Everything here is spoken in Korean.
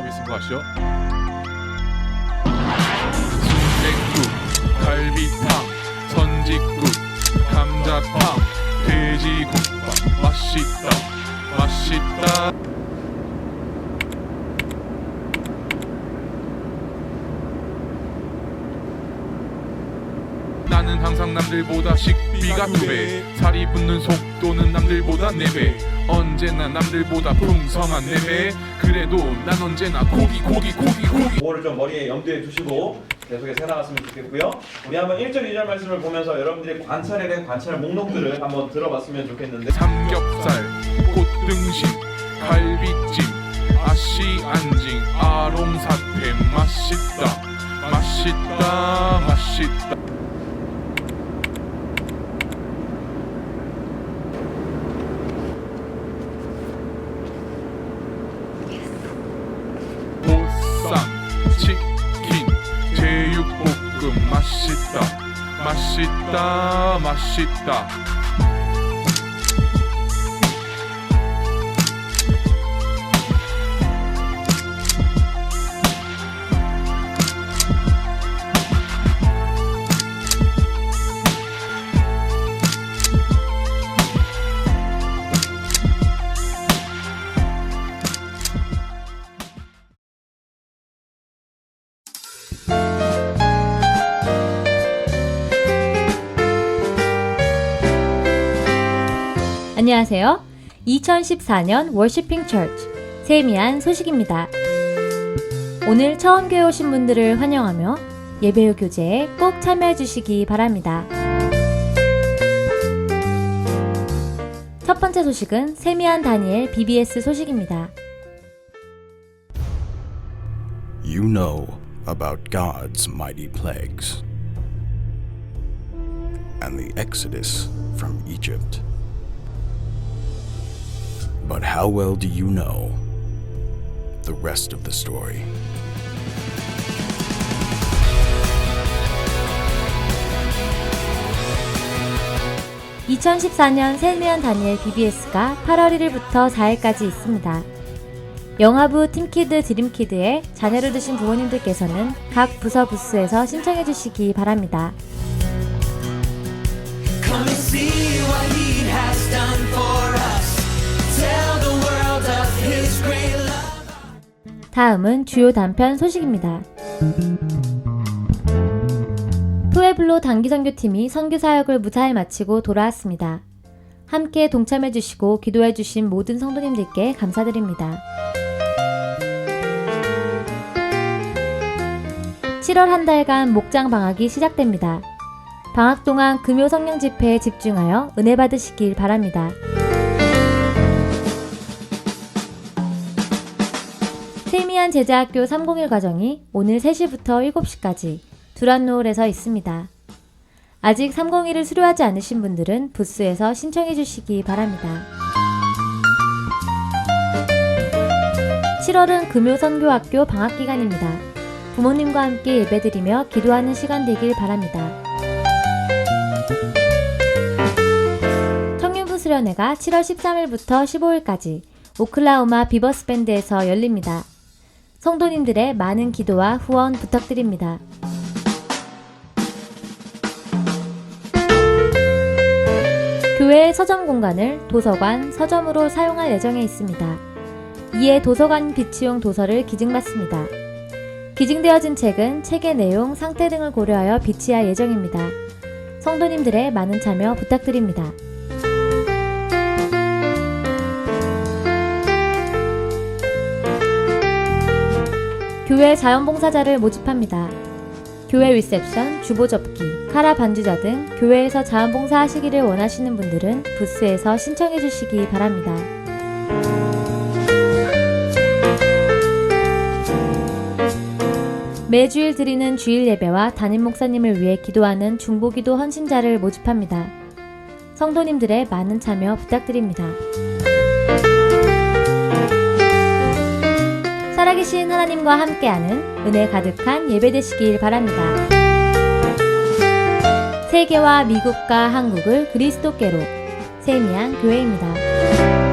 만두 서비스인 거 아시죠? 순대국, 갈비탕, 선지국, 감자탕, 돼지국밥 맛있다 맛있다 나는 항상 남들보다 식비가 두배. 살이 붙는 속도는 남들보다 네배. 언제나 남들보다 풍성한 네배. 그래도 난 언제나 고기 고기 고기 고기. 그거를 좀 머리에 염두에 두시고 계속해서 해나갔으면 좋겠고요. 우리 한번 1절 2절 말씀을 보면서 여러분들이 관찰에 대한 관찰 목록들을 한번 들어봤으면 좋겠는데. 삼겹살 꽃등심 갈비찜 아시 안징 아롱사태. 맛있다 맛있다 맛있다 보쌈 치킨 제육볶음 맛있다 맛있다 맛있다 안녕하세요. 2014년 월시핑 처치 세미한 소식입니다. 오늘 처음 교회 오신 분들을 환영하며 예배후 교제에 꼭 참여해 주시기 바랍니다. 첫 번째 소식은 세미한 다니엘 BBS 소식입니다. You know about God's mighty plagues and the exodus from Egypt. But how well do you know the rest of the story? (2014년) 세미한 다니엘 BBS가 (8월 1일부터) (4일까지) 있습니다. 영화부 팀키드 드림키드에 자녀를 두신 부모님들께서는 각 부서 부스에서 신청해 주시기 바랍니다. 다음은 주요 단편 소식입니다. 푸에블로 단기 선교팀이 선교 사역을 무사히 마치고 돌아왔습니다. 함께 동참해 주시고 기도해 주신 모든 성도님들께 감사드립니다. 7월 한 달간 목장 방학이 시작됩니다. 방학 동안 금요 성령 집회에 집중하여 은혜 받으시길 바랍니다. 세미한 제자학교 301 과정이 오늘 3시부터 7시까지 두란노을에서 있습니다. 아직 301을 수료하지 않으신 분들은 부스에서 신청해 주시기 바랍니다. 7월은 금요 선교학교 방학 기간입니다. 부모님과 함께 예배드리며 기도하는 시간 되길 바랍니다. 청년부 수련회가 7월 13일부터 15일까지 오클라호마 비버스 밴드에서 열립니다. 성도님들의 많은 기도와 후원 부탁드립니다. 교회의 서점 공간을 도서관, 서점으로 사용할 예정에 있습니다. 이에 도서관 비치용 도서를 기증받습니다. 기증되어진 책은 책의 내용, 상태 등을 고려하여 비치할 예정입니다. 성도님들의 많은 참여 부탁드립니다. 교회 자원봉사자를 모집합니다. 교회 리셉션, 주보 접기, 카라 반주자 등 교회에서 자원봉사 하시기를 원하시는 분들은 부스에서 신청해 주시기 바랍니다. 매주일 드리는 주일 예배와 담임 목사님을 위해 기도하는 중보기도 헌신자를 모집합니다. 성도님들의 많은 참여 부탁드립니다. 살아계신 하나님과 함께하는 은혜 가득한 예배 되시길 바랍니다. 세계와 미국과 한국을 그리스도께로 세미한 교회입니다.